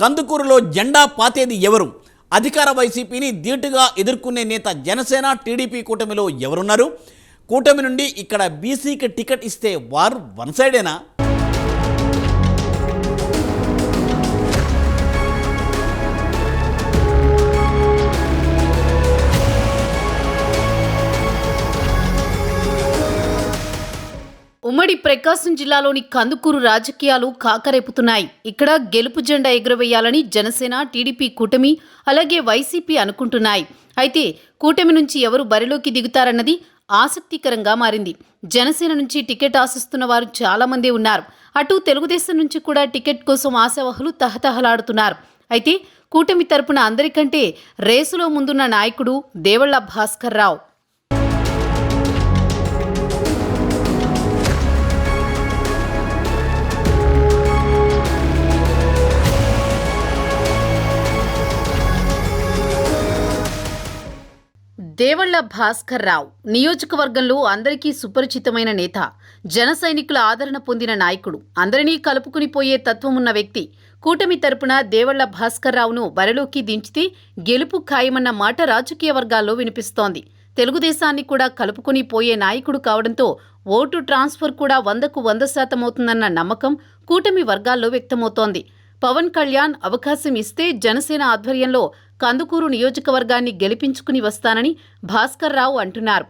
కందుకూరులో జెండా పాతేది ఎవరు? అధికార వైసీపీని ధీటుగా ఎదుర్కొనే నేత జనసేన టీడీపీ కూటమిలో ఎవరున్నారు? కూటమి నుండి ఇక్కడ బీసీకి టికెట్ ఇస్తే వారు వన్ సైడేనా? ప్రకాశం జిల్లాలోని కందుకూరు రాజకీయాలు కాకరేపుతున్నాయి. ఇక్కడ గెలుపు జెండా ఎగురవేయాలని జనసేన టీడీపీ కూటమి అలాగే వైసీపీ అనుకుంటున్నాయి. అయితే కూటమి నుంచి ఎవరు బరిలోకి దిగుతారన్నది ఆసక్తికరంగా మారింది. జనసేన నుంచి టికెట్ ఆశిస్తున్న వారు చాలా మంది ఉన్నారు. అటు తెలుగుదేశం నుంచి కూడా టికెట్ కోసం ఆశావహులు తహతహలాడుతున్నారు. అయితే కూటమి తరపున అందరికంటే రేసులో ముందున్న నాయకుడు దేవళ్ళ భాస్కర్ రావు. దేవళ్ళ భాస్కర్ రావు నియోజకవర్గంలో అందరికీ సుపరిచితమైన నేత జన సైనికుల ఆదరణ పొందిన నాయకుడు. అందరినీ కలుపుకుని పోయే తత్వమున్న వ్యక్తి. కూటమి తరపున దేవళ్ళ భాస్కర్ రావును బరిలోకి దించితే గెలుపు ఖాయమన్న మాట రాజకీయ వర్గాల్లో వినిపిస్తోంది. తెలుగుదేశాన్ని కూడా కలుపుకుని పోయే నాయకుడు కావడంతో ఓటు ట్రాన్స్ఫర్ కూడా వందకు వంద శాతం అవుతుందన్న నమ్మకం కూటమి వర్గాల్లో వ్యక్తమవుతోంది. పవన్ కళ్యాణ్ అవకాశం ఇస్తే జనసేన ఆధ్వర్యంలో కందుకూరు నియోజకవర్గాన్ని గెలిపించుకుని వస్తానని భాస్కర్ రావు అంటున్నారు.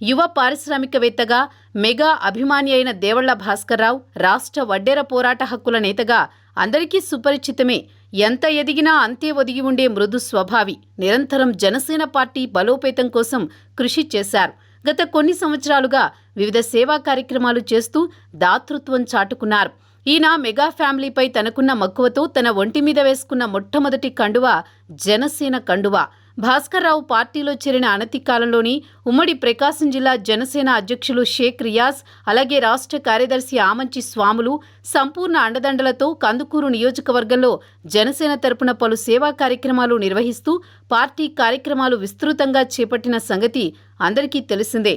యువ పారిశ్రామికవేత్తగా మెగా అభిమాని అయిన దేవళ్ళ భాస్కర్రావు రాష్ట్ర వడ్డెర పోరాట హక్కుల నేతగా అందరికీ సుపరిచితమే. ఎంత ఎదిగినా అంతే ఒదిగి ఉండే మృదు స్వభావి. నిరంతరం జనసేన పార్టీ బలోపేతం కోసం కృషి చేశారు. గత కొన్ని సంవత్సరాలుగా వివిధ సేవా కార్యక్రమాలు చేస్తూ దాతృత్వం చాటుకున్నారు. ఈయన మెగా ఫ్యామిలీపై తనకున్న మక్కువతో తన ఒంటి మీద వేసుకున్న మొట్టమొదటి కండువ జనసేన కండువ. భాస్కర్రావు పార్టీలో చేరిన అనతి కాలంలోని ఉమ్మడి ప్రకాశం జిల్లా జనసేన అధ్యక్షులు షేక్ రియాజ్ అలాగే రాష్ట్ర కార్యదర్శి ఆమంచి స్వాములు సంపూర్ణ అండదండలతో కందుకూరు నియోజకవర్గంలో జనసేన తరపున పలు సేవా కార్యక్రమాలు నిర్వహిస్తూ పార్టీ కార్యక్రమాలు విస్తృతంగా చేపట్టిన సంగతి అందరికీ తెలిసిందే.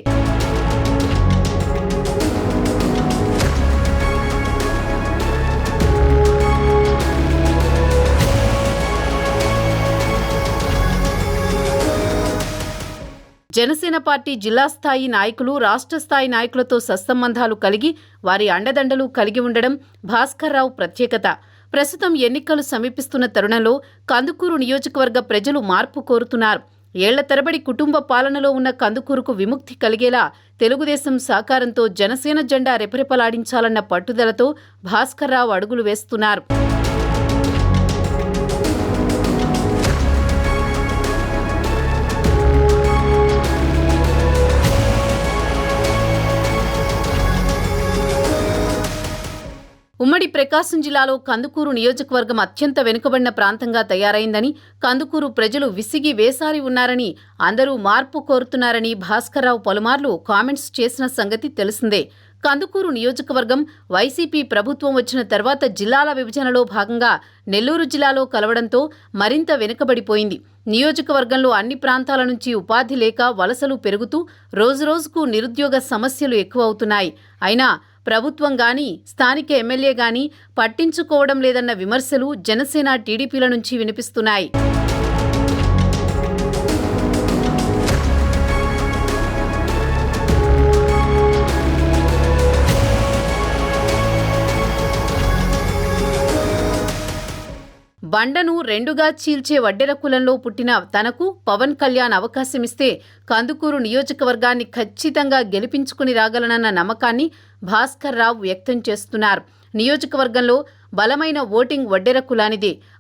జనసేన పార్టీ జిల్లా స్థాయి నాయకులు రాష్ట్ర స్థాయి నాయకులతో సత్సంబంధాలు కలిగి వారి అండదండలు కలిగి ఉండడం భాస్కర్రావు ప్రత్యేకత. ప్రస్తుతం ఎన్నికలు సమీపిస్తున్న తరుణంలో కందుకూరు నియోజకవర్గ ప్రజలు మార్పు కోరుతున్నారు. ఏళ్ళ తరబడి కుటుంబ పాలనలో ఉన్న కందుకూరుకు విముక్తి కలిగేలా తెలుగుదేశం సహకారంతో జనసేన జెండా రెపరెపలాడించాలన్న పట్టుదలతో భాస్కర్రావు అడుగులు వేస్తున్నారు. ఉమ్మడి ప్రకాశం జిల్లాలో కందుకూరు నియోజకవర్గం అత్యంత వెనుకబడిన ప్రాంతంగా తయారైందని కందుకూరు ప్రజలు విసిగి వేసారి ఉన్నారని అందరూ మార్పు కోరుతున్నారని భాస్కర్రావు పలుమార్లు కామెంట్స్ చేసిన సంగతి తెలిసిందే. కందుకూరు నియోజకవర్గం వైసీపీ ప్రభుత్వం వచ్చిన తర్వాత జిల్లాల విభజనలో భాగంగా నెల్లూరు జిల్లాలో కలవడంతో మరింత వెనుకబడిపోయింది. నియోజకవర్గంలో అన్ని ప్రాంతాల నుంచి ఉపాధి లేక వలసలు పెరుగుతూ రోజురోజుకు నిరుద్యోగ సమస్యలు ఎక్కువవుతున్నాయి. అయినా ప్రభుత్వం గాని స్థానిక ఎమ్మెల్యే గాని పట్టించుకోవడం లేదన్న విమర్శలు జనసేన టీడీపీల నుంచి వినిపిస్తున్నాయి. బండను రెండుగా చీల్చే వడ్డెర కులంలో పుట్టిన తనకు పవన్ కళ్యాణ్ అవకాశమిస్తే కందుకూరు నియోజకవర్గాన్ని ఖచ్చితంగా గెలిపించుకుని రాగలనన్న నమ్మకాన్ని భాస్కర్ రావు వ్యక్తం చేస్తున్నారు. నియోజకవర్గంలో బలమైన ఓటింగ్ వడ్డెర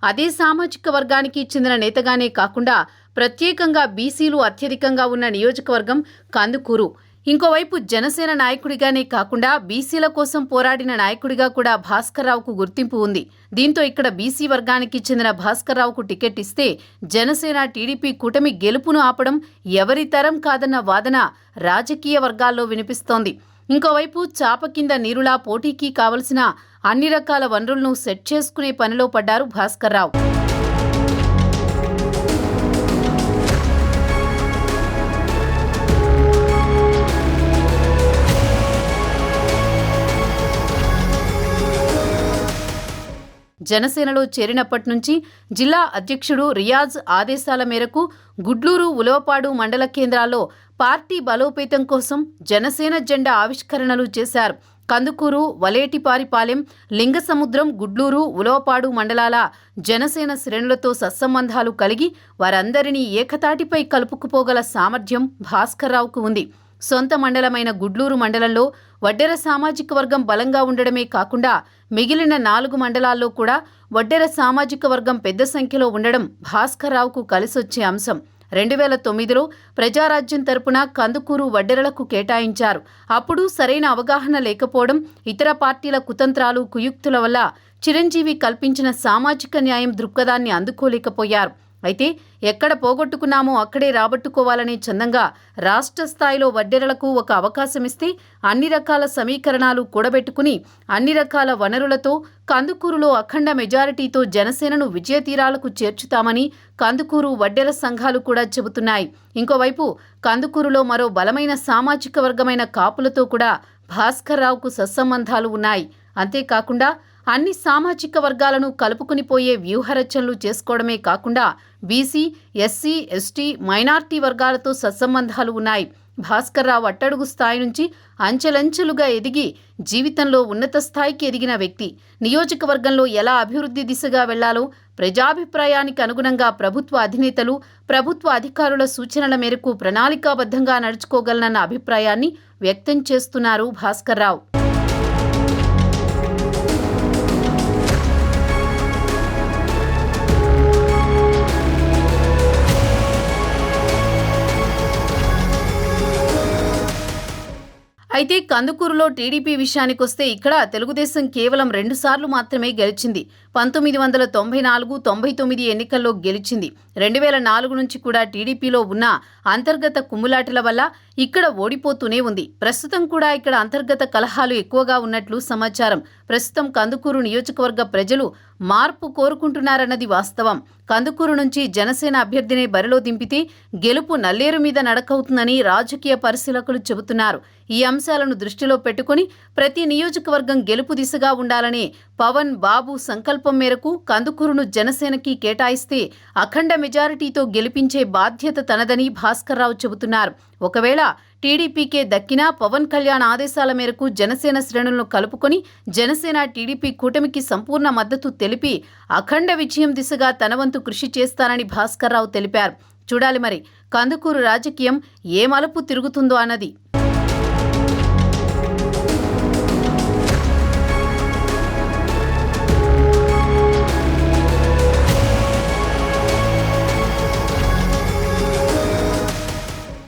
అదే సామాజిక వర్గానికి చెందిన నేతగానే కాకుండా ప్రత్యేకంగా బీసీలు అత్యధికంగా ఉన్న నియోజకవర్గం కందుకూరు. ఇంకోవైపు జనసేన నాయకుడిగానే కాకుండా బీసీల కోసం పోరాడిన నాయకుడిగా కూడా భాస్కర్రావుకు గుర్తింపు ఉంది. దీంతో ఇక్కడ బీసీ వర్గానికి చెందిన భాస్కర్రావుకు టికెట్ ఇస్తే జనసేన టీడీపీ కూటమి గెలుపును ఆపడం ఎవరి తరం కాదన్న వాదన రాజకీయ వర్గాల్లో వినిపిస్తోంది. ఇంకోవైపు చాప కింద నీరులా పోటీకి కావలసిన అన్ని రకాల వనరులను సెట్ చేసుకునే పనిలో పడ్డారు భాస్కర్రావు జనసేనలో చేరినప్పటి నుంచి జిల్లా అధ్యక్షుడు రియాజ్ ఆదేశాల మేరకు గుడ్లూరు ఉలవపాడు మండల కేంద్రాల్లో పార్టీ బలోపేతం కోసం జనసేన జెండా ఆవిష్కరణలు చేశారు. కందుకూరు వలేటిపారిపాలెం లింగసముద్రం గుడ్లూరు ఉలవపాడు మండలాల జనసేన శ్రేణులతో సత్సంబంధాలు కలిగి వారందరినీ ఏకతాటిపై కలుపుకుపోగల సామర్థ్యం భాస్కర్రావుకు ఉంది. సొంత మండలమైన గుడ్లూరు మండలంలో వడ్డెర సామాజిక వర్గం బలంగా ఉండడమే కాకుండా మిగిలిన నాలుగు మండలాల్లో కూడా వడ్డెర సామాజిక వర్గం పెద్ద సంఖ్యలో ఉండడం భాస్కర్రావుకు కలిసొచ్చే అంశం. రెండు వేల తొమ్మిదిలో ప్రజారాజ్యం తరపున కందుకూరు వడ్డెరలకు కేటాయించారు. అప్పుడు సరైన అవగాహన లేకపోవడం ఇతర పార్టీల కుతంత్రాలు కుయుక్తుల వల్ల చిరంజీవి కల్పించిన సామాజిక న్యాయం దృక్పథాన్ని అందుకోలేకపోయారు. అయితే ఎక్కడ పోగొట్టుకున్నామో అక్కడే రాబట్టుకోవాలనే చందంగా రాష్ట్ర స్థాయిలో వడ్డెరలకు ఒక అవకాశం ఇస్తే అన్ని రకాల సమీకరణాలు కూడబెట్టుకుని అన్ని రకాల వనరులతో కందుకూరులో అఖండ మెజారిటీతో జనసేనను విజయతీరాలకు చేర్చుతామని కందుకూరు వడ్డెర సంఘాలు కూడా చెబుతున్నాయి. ఇంకోవైపు కందుకూరులో మరో బలమైన సామాజిక వర్గమైన కాపులతో కూడా భాస్కర్ రావుకు సత్సంబంధాలు ఉన్నాయి. అంతేకాకుండా అన్ని సామాజిక వర్గాలను కలుపుకుని పోయే వ్యూహరచనలు చేసుకోవడమే కాకుండా బీసీ ఎస్సీ ఎస్టీ మైనార్టీ వర్గాలతో సత్సంబంధాలు ఉన్నాయి. భాస్కర్రావు అట్టడుగు స్థాయి నుంచి అంచెలంచెలుగా ఎదిగి జీవితంలో ఉన్నత స్థాయికి ఎదిగిన వ్యక్తి. నియోజకవర్గంలో ఎలా అభివృద్ధి దిశగా వెళ్ళాలో ప్రజాభిప్రాయానికి అనుగుణంగా ప్రభుత్వ అధినేతలు ప్రభుత్వ అధికారుల సూచనల మేరకు ప్రణాళికాబద్ధంగా నడుచుకోగలనన్న అభిప్రాయాన్ని వ్యక్తం చేస్తున్నారు భాస్కర్రావు. అయితే కందుకూరులో టీడీపీ విషయానికొస్తే ఇక్కడ తెలుగుదేశం కేవలం రెండుసార్లు మాత్రమే గెలిచింది. పంతొమ్మిది వందల తొంభై నాలుగు తొంభై తొమ్మిది ఎన్నికల్లో గెలిచింది. రెండు వేల నాలుగు నుంచి కూడా టీడీపీలో ఉన్న అంతర్గత కుమ్ములాటల వల్ల ఇక్కడ ఓడిపోతూనే ఉంది. ప్రస్తుతం కూడా ఇక్కడ అంతర్గత కలహాలు ఎక్కువగా ఉన్నట్లు సమాచారం. ప్రస్తుతం కందుకూరు నియోజకవర్గ ప్రజలు మార్పు కోరుకుంటున్నారన్నది వాస్తవం. కందుకూరు నుంచి జనసేన అభ్యర్థిని బరిలో దింపితే గెలుపు నల్లేరు మీద నడకవుతుందని రాజకీయ పరిశీలకులు చెబుతున్నారు. ఈ అంశాలను దృష్టిలో పెట్టుకుని ప్రతి నియోజకవర్గం గెలుపు దిశగా ఉండాలని పవన్ బాబు సంకల్పం మేరకు కందుకూరును జనసేనకి కేటాయిస్తే అఖండ మెజారిటీతో గెలిపించే బాధ్యత తనదని భాస్కర్రావు చెబుతున్నారు. ఒకవేళ టీడీపీకే దక్కినా పవన్ కళ్యాణ్ ఆదేశాల మేరకు జనసేన శ్రేణులను కలుపుకొని జనసేన టీడీపీ కూటమికి సంపూర్ణ మద్దతు తెలిపి అఖండ విజయం దిశగా తనవంతు కృషి చేస్తానని భాస్కర్రావు తెలిపారు. చూడాలి మరి కందుకూరు రాజకీయం ఏ మలుపు తిరుగుతుందో అన్నది.